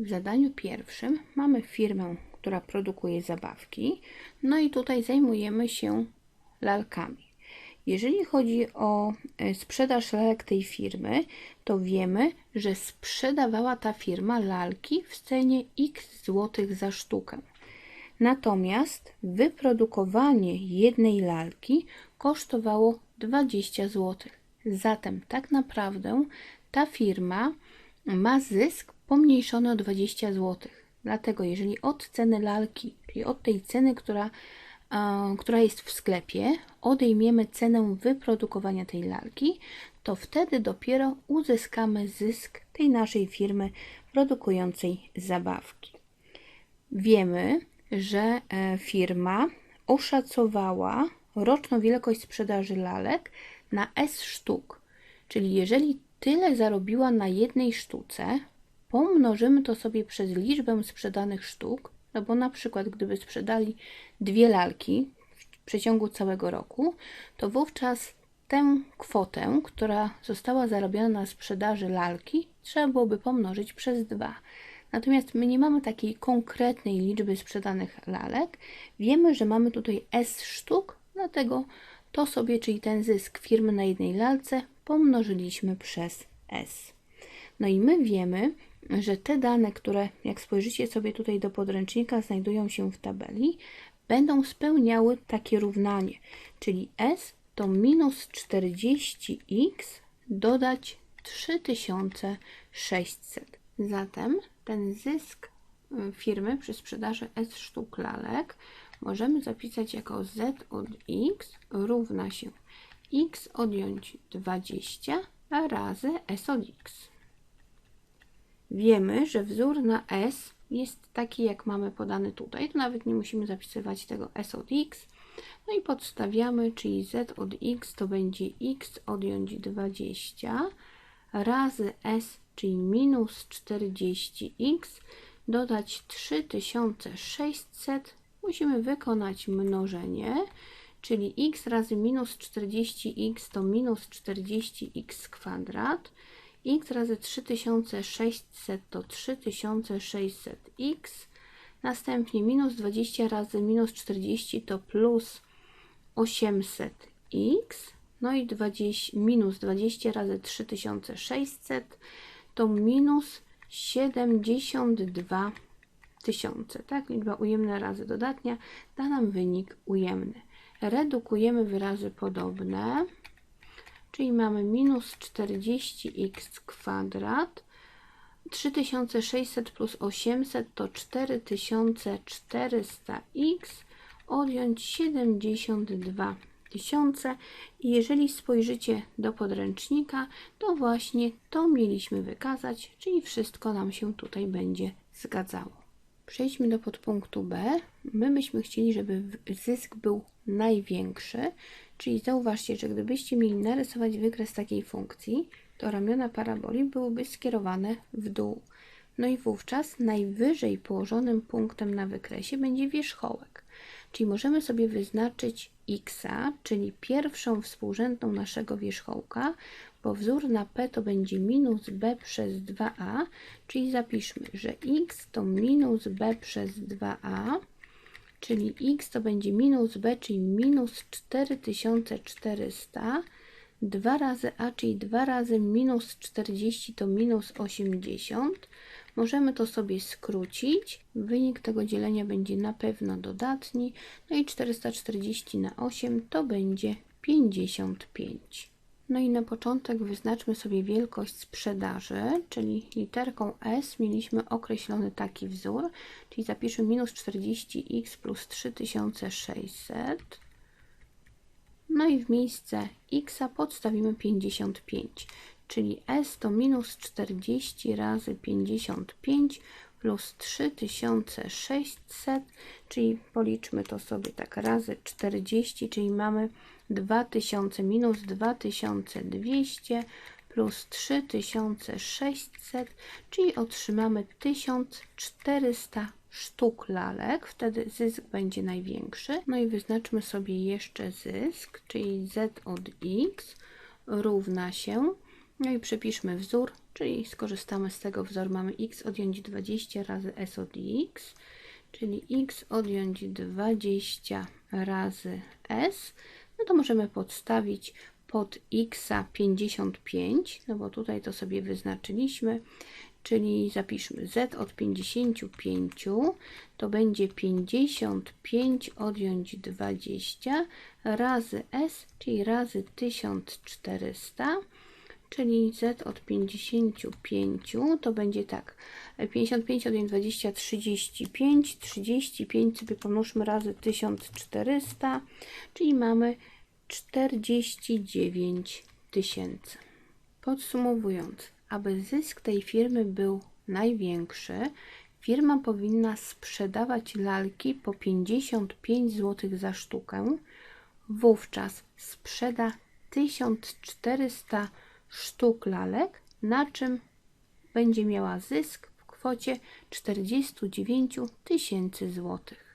W zadaniu pierwszym mamy firmę, która produkuje zabawki, no i tutaj zajmujemy się lalkami. Jeżeli chodzi o e, sprzedaż lalek tej firmy, to wiemy, że sprzedawała ta firma lalki w cenie x złotych za sztukę. Natomiast wyprodukowanie jednej lalki kosztowało 20 zł. Zatem tak naprawdę ta firma ma zysk pomniejszony o 20 zł. Dlatego jeżeli od ceny lalki, czyli od tej ceny, która, e, która jest w sklepie, odejmiemy cenę wyprodukowania tej lalki, to wtedy dopiero uzyskamy zysk tej naszej firmy produkującej zabawki. Wiemy, że e, firma oszacowała roczną wielkość sprzedaży lalek na S sztuk. Czyli jeżeli tyle zarobiła na jednej sztuce, pomnożymy to sobie przez liczbę sprzedanych sztuk, no bo na przykład gdyby sprzedali dwie lalki w przeciągu całego roku, to wówczas tę kwotę, która została zarobiona na sprzedaży lalki, trzeba byłoby pomnożyć przez dwa. Natomiast my nie mamy takiej konkretnej liczby sprzedanych lalek. Wiemy, że mamy tutaj S sztuk, dlatego to sobie, czyli ten zysk firmy na jednej lalce, pomnożyliśmy przez S. No i my wiemy, że te dane, które jak spojrzycie sobie tutaj do podręcznika, znajdują się w tabeli, będą spełniały takie równanie, czyli S to minus 40x dodać 3600. Zatem ten zysk y, firmy przy sprzedaży S sztuk lalek możemy zapisać jako Z od X równa się X odjąć 20 razy S od X. Wiemy, że wzór na S jest taki, jak mamy podany tutaj. To nawet nie musimy zapisywać tego S od X. No i podstawiamy, czyli Z od X to będzie X odjąć 20 razy S czyli minus 40x, dodać 3600, musimy wykonać mnożenie, czyli x razy minus 40x to minus 40x kwadrat, x razy 3600 to 3600x, następnie minus 20 razy minus 40 to plus 800x, no i 20, minus 20 razy 3600 to minus 72 tysiące. Tak, liczba ujemna razy dodatnia da nam wynik ujemny. Redukujemy wyrazy podobne, czyli mamy minus 40x kwadrat. 3600 plus 800 to 4400x odjąć 72 tysiące i jeżeli spojrzycie do podręcznika, to właśnie to mieliśmy wykazać, czyli wszystko nam się tutaj będzie zgadzało. Przejdźmy do podpunktu B. My byśmy chcieli, żeby zysk był największy, czyli zauważcie, że gdybyście mieli narysować wykres takiej funkcji, to ramiona paraboli byłyby skierowane w dół. No i wówczas najwyżej położonym punktem na wykresie będzie wierzchołek. Czyli możemy sobie wyznaczyć x, czyli pierwszą współrzędną naszego wierzchołka, bo wzór na p to będzie minus b przez 2a, czyli zapiszmy, że x to minus b przez 2a, czyli x to będzie minus b, czyli minus 4400, 2 razy a, czyli 2 razy minus 40 to minus 80, Możemy to sobie skrócić. Wynik tego dzielenia będzie na pewno dodatni. No i 440 na 8 to będzie 55. No i na początek wyznaczmy sobie wielkość sprzedaży, czyli literką S mieliśmy określony taki wzór, czyli zapiszę minus 40x plus 3600. No i w miejsce x podstawimy 55, czyli S to minus 40 razy 55 plus 3600, czyli policzmy to sobie tak razy 40, czyli mamy 2000 minus 2200 plus 3600, czyli otrzymamy 1400 sztuk lalek, wtedy zysk będzie największy. No i wyznaczmy sobie jeszcze zysk, czyli z od x równa się No i przepiszmy wzór, czyli skorzystamy z tego wzoru. Mamy x odjąć 20 razy s od x, czyli x odjąć 20 razy s. No to możemy podstawić pod x 55, no bo tutaj to sobie wyznaczyliśmy, czyli zapiszmy z od 55 to będzie 55 odjąć 20 razy s, czyli razy 1400 czyli z od 55 to będzie tak. 55 odjąć 20 35 35 sobie pomnóżmy razy 1400 czyli mamy 49 tysięcy. Podsumowując aby zysk tej firmy był największy firma powinna sprzedawać lalki po 55 zł za sztukę. Wówczas sprzeda 1400 sztuk lalek, na czym będzie miała zysk w kwocie 49 tysięcy złotych.